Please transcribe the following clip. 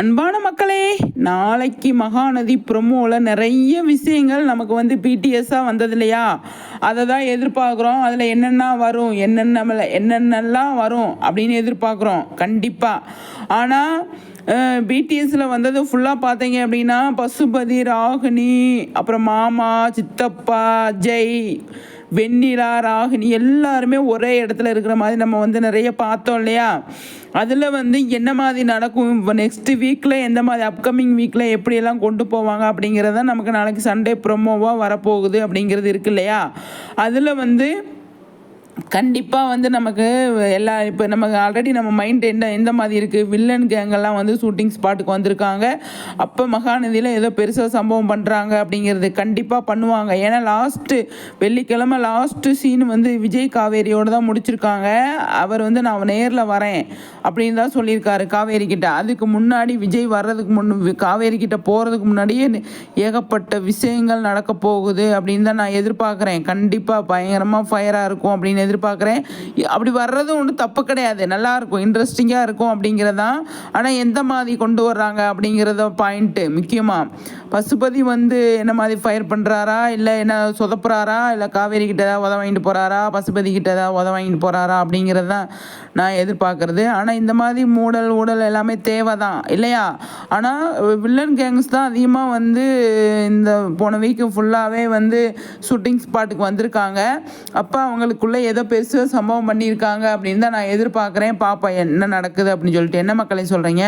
அன்பான மக்களே நாளைக்கு மகாநதி ப்ரொமோவில் நிறைய விஷயங்கள் நமக்கு வந்து பிடிஎஸ்ஸாக வந்தது இல்லையா அதை தான் எதிர்பார்க்குறோம். அதில் என்னென்ன வரும் என்னென்ன என்னென்னலாம் வரும் அப்படின்னு எதிர்பார்க்குறோம். கண்டிப்பாக ஆனால் பிடிஎஸில் வந்தது ஃபுல்லாக பார்த்தீங்க அப்படின்னா பசுபதி ராகினி அப்புறம் மாமா சித்தப்பா ஜெய் வெண்ணிலா ராகினி எல்லாருமே ஒரே இடத்துல இருக்கிற மாதிரி நம்ம வந்து நிறைய பார்த்தோம் இல்லையா? அதில் வந்து என்ன மாதிரி நடக்கும்? நெக்ஸ்ட் வீக்கில் எந்த மாதிரி அப்கமிங் வீக்கில் எப்படியெல்லாம் கொண்டு போவாங்க அப்படிங்கிறத நமக்கு நாளைக்கு சண்டே ப்ரொமோவாக வரப்போகுது அப்படிங்கிறது இருக்கு இல்லையா? அதில் வந்து கண்டிப்பாக வந்து நமக்கு எல்லா இப்போ நமக்கு ஆல்ரெடி நம்ம மைண்ட் என்ன எந்த மாதிரி இருக்குது வில்லன் கேங்கெல்லாம் வந்து ஷூட்டிங் ஸ்பாட்டுக்கு வந்திருக்காங்க. அப்போ மகாநதியில் ஏதோ பெருசாக சம்பவம் பண்ணுறாங்க அப்படிங்கிறது கண்டிப்பாக பண்ணுவாங்க. ஏன்னா லாஸ்ட்டு வெள்ளிக்கிழமை லாஸ்ட்டு சீன் வந்து விஜய் காவேரியோடு தான் முடிச்சிருக்காங்க. அவர் வந்து நான் நேரில் வரேன் அப்படின்னு தான் சொல்லியிருக்காரு காவேரி கிட்ட. அதுக்கு முன்னாடி விஜய் வர்றதுக்கு முன் காவேரி கிட்ட போகிறதுக்கு முன்னாடியே ஏகப்பட்ட விஷயங்கள் நடக்க போகுது அப்படின்னு தான் நான் எதிர்பார்க்குறேன். கண்டிப்பாக பயங்கரமாக ஃபயராக இருக்கும் அப்படின்னு எதிர்பார்க்குறேன். அப்படி வர்றதும் ஒன்றும் தப்பு கிடையாது. நல்லாயிருக்கும் இன்ட்ரெஸ்டிங்காக இருக்கும் அப்படிங்கிறதான் ஆனால் எந்த மாதிரி கொண்டு வர்றாங்க அப்படிங்கிறத பாயிண்ட்டு முக்கியமாக பசுபதி வந்து என்ன மாதிரி ஃபயர் பண்ணுறாரா இல்லை என்ன சொதப்புறாரா? இல்லை காவேரி கிட்ட ஏதாவது உத வாங்கிட்டு போகிறாரா பசுபதி கிட்ட ஏதாவது உத வாங்கிட்டு போகிறாரா அப்படிங்கிறது தான் நான் எதிர்பார்க்குறது. ஆனால் இந்த மாதிரி மூடல் ஊடல் எல்லாமே தேவை தான் இல்லையா? ஆனால் வில்லன் கேங்ஸ் தான் அதிகமாக வந்து இந்த போன வீக்கு ஃபுல்லாகவே வந்து ஷூட்டிங் ஸ்பாட்டுக்கு வந்திருக்காங்க. அப்போ அவங்களுக்குள்ளே ஏதோ பெருசாக சம்பவம் பண்ணியிருக்காங்க அப்படின்னு தான் நான் எதிர்பார்க்குறேன். பாப்பா என்ன நடக்குது அப்படின்னு சொல்லிட்டு என்ன மக்களை சொல்கிறீங்க